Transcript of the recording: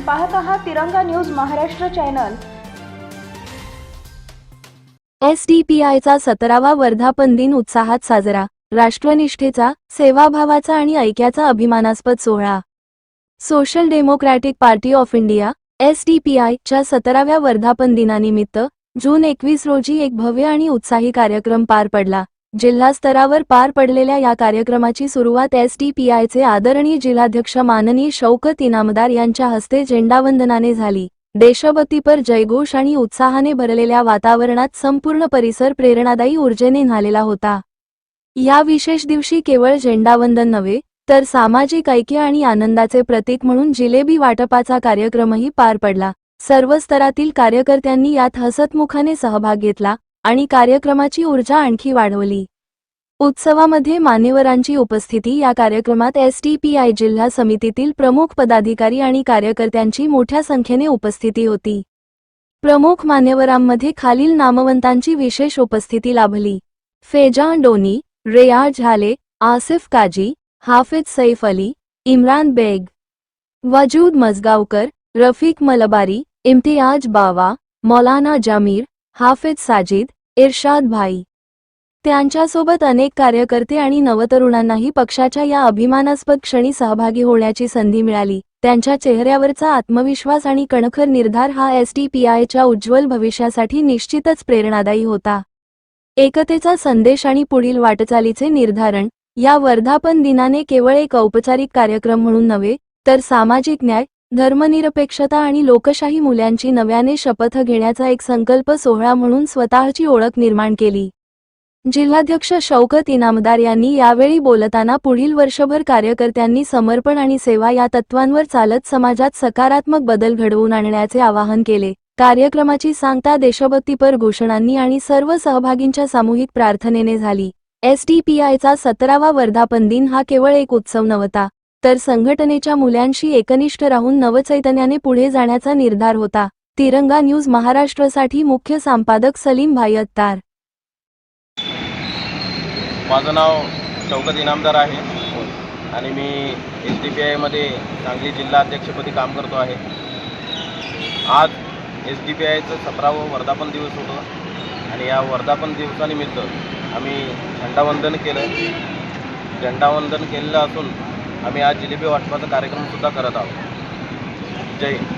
पाहत आहात Tiranga news Maharashtra channel. एसडीपीआयचा सतरावा वर्धापन दिन उत्साहात साजरा. राष्ट्रनिष्ठेचा सेवाभावाचा आणि ऐक्याचा अभिमानास्पद सोहळा. Social democratic party of India SDPI च्या सतराव्या वर्धापन दिनानिमित्त जून एकवीस रोजी एक भव्य आणि उत्साही कार्यक्रम पार पडला. जिल्हास्तरावर पार पडलेल्या या कार्यक्रमाची सुरुवात एसडीपीआयचे आदरणीय जिल्हाध्यक्ष माननीय शौकत इनामदार यांच्या हस्ते झेंडावंदनाने झाली. देशभक्तीपर जयघोष आणि उत्साहाने भरलेल्या वातावरणात संपूर्ण परिसर प्रेरणादायी ऊर्जेने न्हालेला होता. या विशेष दिवशी केवळ झेंडावंदन नव्हे तर सामाजिक ऐक्य आणि आनंदाचे प्रतीक म्हणून जिलेबी वाटपाचा कार्यक्रमही पार पडला. सर्व स्तरातील कार्यकर्त्यांनी यात हसतमुखाने सहभाग घेतला आणि कार्यक्रमाची ऊर्जा आणखी वाढवली. उत्सवामध्ये मान्यवरांची उपस्थिती या कार्यक्रमात एसडीपीआय जिल्हा समितीतील प्रमुख पदाधिकारी आणि कार्यकर्त्यांची मोठ्या संख्येने उपस्थिती होती. प्रमुख मान्यवरांमध्ये खालील नामवंतांची विशेष उपस्थिती लाभली. फेजान डोनी रेया झाले आसिफ काजी हाफिज सैफ अली इम्रान बेग वजूद मजगावकर रफीक मलबारी इम्तियाज बावा मौलाना जमीर हाफिज साजिद इर्शाद भाई. त्यांच्यासोबत अनेक कार्यकर्ते आणि नवतरुणांनाही पक्षाच्या या अभिमानास्पद क्षणी सहभागी होण्याची संधी मिळाली. त्यांच्या चेहऱ्यावरचा आत्मविश्वास आणि कणखर निर्धार हा एसडीपीआयच्या उज्ज्वल भविष्यासाठी निश्चितच प्रेरणादायी होता. एकतेचा संदेश आणि पुढील वाटचालीचे निर्धारण या वर्धापन दिनाने केवळ एक औपचारिक कार्यक्रम म्हणून नव्हे तर सामाजिक न्याय धर्मनिरपेक्षता आणि लोकशाही मूल्यांची नव्याने शपथ घेण्याचा एक संकल्प सोहळा म्हणून स्वतःची ओळख निर्माण केली. जिल्हाध्यक्ष शौकत इनामदार यांनी यावेळी बोलताना पुढील वर्षभर कार्यकर्त्यांनी समर्पण आणि सेवा या तत्वांवर चालत समाजात सकारात्मक बदल घडवून आणण्याचे आवाहन केले. कार्यक्रमाची सांगता देशभक्तीपर घोषणांनी आणि सर्व सहभागींच्या सामूहिक प्रार्थनेने झाली. एसडीपीआयचा सतरावा वर्धापन दिन हा केवळ एक उत्सव नव्हता तर संघटनेच्या मुलांशी एकनिष्ठ राहून नवचैतन्याने पुढे जाण्याचा निर्धार होता. तिरंगा न्यूज महाराष्ट्रसाठी मुख्य संपादक सलीम भाई अत्तार माझं नाव शौकत इनामदार आहे. आणि मी एस डी पी आयमध्ये सांगली जिल्हा अध्यक्षपदी काम करतो आहे. आज एस डी पी आयचं सतरावं वर्धापन दिवस होतं. आणि या वर्धापन दिवसानिमित्त आम्ही झेंडावंदन केलं. झेंडावंदन केलेलं असून आम्ही आज जिलेबी वाटपाचा कार्यक्रमसुद्धा करत आहोत. जय हिंद.